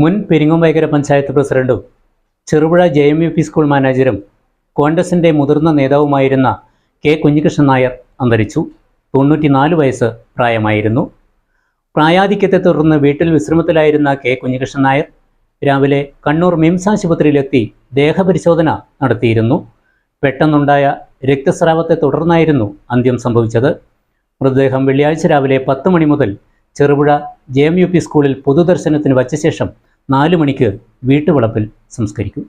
മുൻ പെരിങ്ങുംവൈകര പഞ്ചായത്ത് പ്രസിഡന്റും Cherupuzha J M U P school മാനേജരും കോൺഗ്രസിന്റെ മുതിർന്ന നേതാവുമായിരുന്ന കെ കുഞ്ഞികൃഷ്ണൻ നായർ അന്തരിച്ചു. തൊണ്ണൂറ്റിനാല് വയസ്സ് പ്രായമായിരുന്നു. പ്രായാധിക്യത്തെ തുടർന്ന് വീട്ടിൽ വിശ്രമത്തിലായിരുന്ന കെ കുഞ്ഞികൃഷ്ണൻ നായർ രാവിലെ കണ്ണൂർ മിംസ് ആശുപത്രിയിലെത്തി ദേഹപരിശോധന നടത്തിയിരുന്നു. പെട്ടെന്നുണ്ടായ രക്തസ്രാവത്തെ തുടർന്നായിരുന്നു അന്ത്യം സംഭവിച്ചത്. മൃതദേഹം വെള്ളിയാഴ്ച രാവിലെ പത്ത് മണി മുതൽ Cherupuzha J M U P സ്കൂളിൽ പൊതുദർശനത്തിന് വച്ച ശേഷം നാലു മണിക്ക് വീട്ടുവളപ്പിൽ സംസ്കരിക്കും.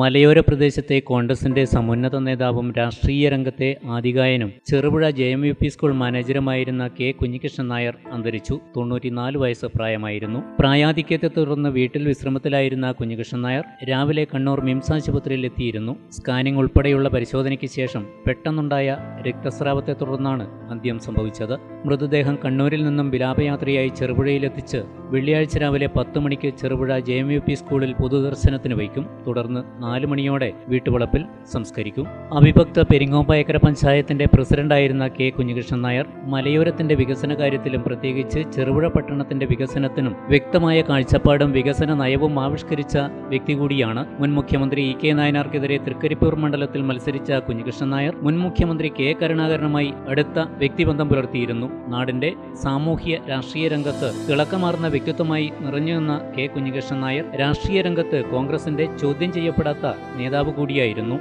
മലയോര പ്രദേശത്തെ കോൺഗ്രസിന്റെ സമുന്നത നേതാവും രാഷ്ട്രീയ രംഗത്തെ ആദികായനും Cherupuzha J M U P school മാനേജറുമായിരുന്ന K Kunhikrishnan Nair അന്തരിച്ചു. തൊണ്ണൂറ്റിനാല് വയസ്സ് പ്രായമായിരുന്നു. പ്രായാധിക്യത്തെ തുടർന്ന് വീട്ടിൽ വിശ്രമത്തിലായിരുന്ന കുഞ്ഞികൃഷ്ണൻ നായർ രാവിലെ കണ്ണൂർ മിംസ് ആശുപത്രിയിൽ എത്തിയിരുന്നു. സ്കാനിംഗ് ഉൾപ്പെടെയുള്ള പരിശോധനയ്ക്ക് ശേഷം പെട്ടെന്നുണ്ടായ രക്തസ്രാവത്തെ തുടർന്നാണ് അന്ത്യം സംഭവിച്ചത്. മൃതദേഹം കണ്ണൂരിൽ നിന്നും വിലാപയാത്രയായി ചെറുപുഴയിലെത്തിച്ച് വെള്ളിയാഴ്ച രാവിലെ പത്ത് മണിക്ക് Cherupuzha J M U P സ്കൂളിൽ പൊതുദർശനത്തിന് വയ്ക്കും. തുടർന്ന് നാല് മണിയോടെ വീട്ടുവളപ്പിൽ സംസ്കരിക്കും. അവിഭക്ത പെരിങ്ങോമ്പയക്കര പഞ്ചായത്തിന്റെ പ്രസിഡന്റായിരുന്ന കെ കുഞ്ഞികൃഷ്ണൻ നായർ മലയോരത്തിന്റെ വികസന കാര്യത്തിലും പ്രത്യേകിച്ച് ചെറുപുഴ പട്ടണത്തിന്റെ വികസനത്തിനും വ്യക്തമായ കാഴ്ചപ്പാടും വികസന നയവും ആവിഷ്കരിച്ച വ്യക്തി കൂടിയാണ് മുൻ മുഖ്യമന്ത്രി ഇ കെ നായനാർക്കെതിരെ തൃക്കരിപ്പൂർ മണ്ഡലത്തിൽ മത്സരിച്ച കുഞ്ഞികൃഷ്ണൻ നായർ. മുൻ മുഖ്യമന്ത്രി കെ കരുണാകരനുമായി അടുത്ത വ്യക്തിബന്ധം പുലർത്തിയിരുന്നു. നാടിന്റെ സാമൂഹ്യ രാഷ്ട്രീയ രംഗത്ത് തിളക്കമാർന്ന വ്യക്തിത്വമായി നിറഞ്ഞുനിന്ന കെ കുഞ്ഞികൃഷ്ണൻ നായർ രാഷ്ട്രീയ രംഗത്ത് കോൺഗ്രസിന്റെ ചോദ്യം ചെയ്യപ്പെടാത്ത നേതാവ് കൂടിയായിരുന്നു